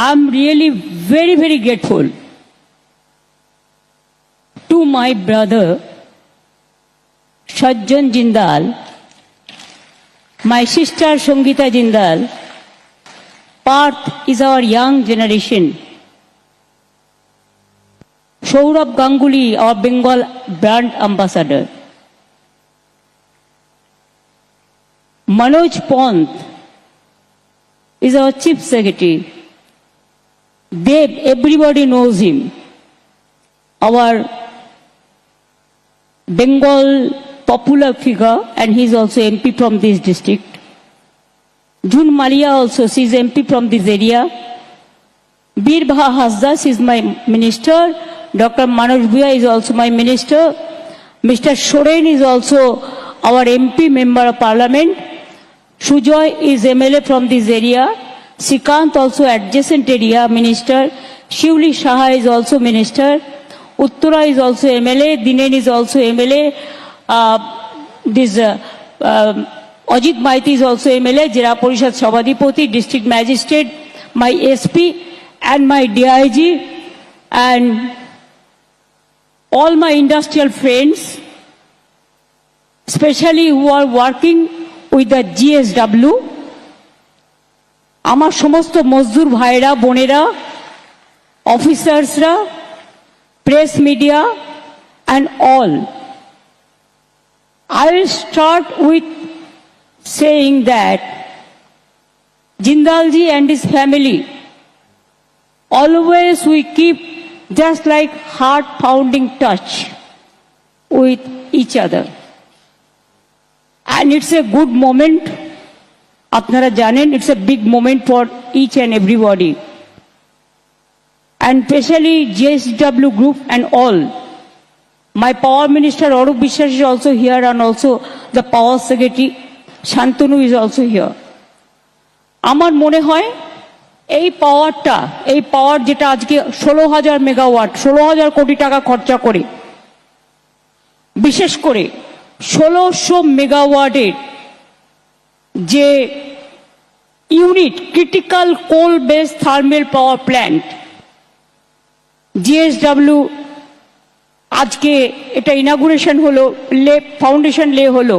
I'm really very, very grateful to my brother Sajjan Jindal, my sister Sangita Jindal. Parth is our young generation. Saurabh Ganguly, our Bengal brand ambassador. Manoj Pant is our chief secretary. Dev, everybody knows him. Our Bengal popular figure, and he is also MP from this district. June Malia also, she is MP from this area. Birbha Hasdas is my minister. Dr. Manoj Bhuya is also my minister. Mr. Soren is also our MP, member of parliament. Sujoy is MLA from this area. Sikant also adjacent area minister. Shivli Shaha is also minister. Uttara is also MLA. Dinen is also MLA. Uh, this uh, um, Ajit Maiti is also MLA. Jira Parishad Sabadipoti, district magistrate, my SP and my DIG and all my industrial friends, especially who are working with the GSW, আমার সমস্ত মজদুর ভাইরা, বোনেরা, অফিসার্সরা, press media and all I will start with saying that জিন্দালজি and his family always we keep just like heart founding touch with each other and it's a good moment আপনারা জানেন it's a big moment for each and everybody and specially GSW group and all my power minister Arup Biswas is also here and also the power secretary Shantanu is also here আমার মনে হয়, এই পাওয়ারটা এই পাওয়ার যেটা আজকে ষোলো হাজার মেগাওয়াট ষোলো হাজার কোটি টাকা খরচা করে, বিশেষ করে ষোলোশো মেগাওয়াটের যে unit critical coal base thermal power plant, GSW, আজকে এটা ইনাগুরেশন হলো, লে, ফাউন্ডেশন লে হলো।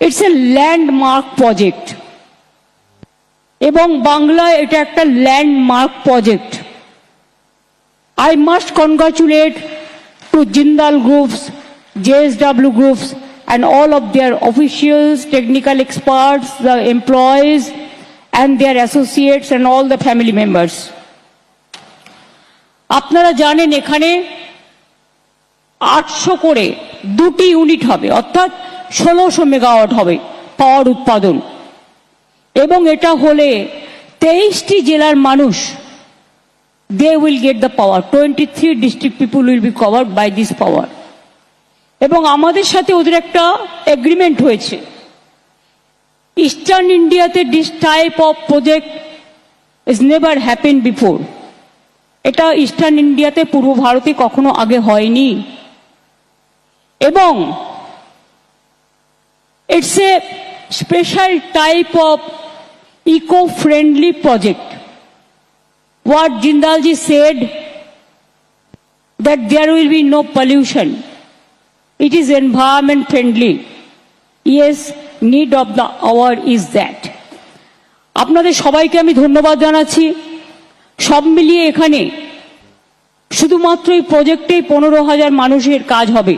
ইটস এ ল্যান্ডমার্ক প্রজেক্ট এবং বাংলায় এটা একটা landmark project I must congratulate to Jindal groups JSW groups and all of their officials, technical experts, the employees, and their associates and all the family members. আপনারা জানেন এখানে আটশো করে দুটি ইউনিট হবে অর্থাৎ ষোলোশো মেগাওয়াট হবে পাওয়ার উৎপাদন। এবং এটা হলে তেইশটি জেলার মানুষ they will get the power twenty three district people will be covered by this power এবং আমাদের সাথে ওদের একটা এগ্রিমেন্ট হয়েছে। ইস্টার্ন ইন্ডিয়াতে this type of project is never happen before এটা ইস্টার্ন ইন্ডিয়াতে পূর্ব ভারতে কখনো আগে হয়নি। এবং it's a special type of eco friendly project what Jindalji said that there will be no pollution. It is environment friendly. Yes, need of the hour is that. আপনাদের সবাইকে আমি ধন্যবাদ জানাচ্ছি সব মিলিয়ে এখানে শুধুমাত্র এই প্রজেক্টে পনেরো হাজার মানুষের কাজ হবে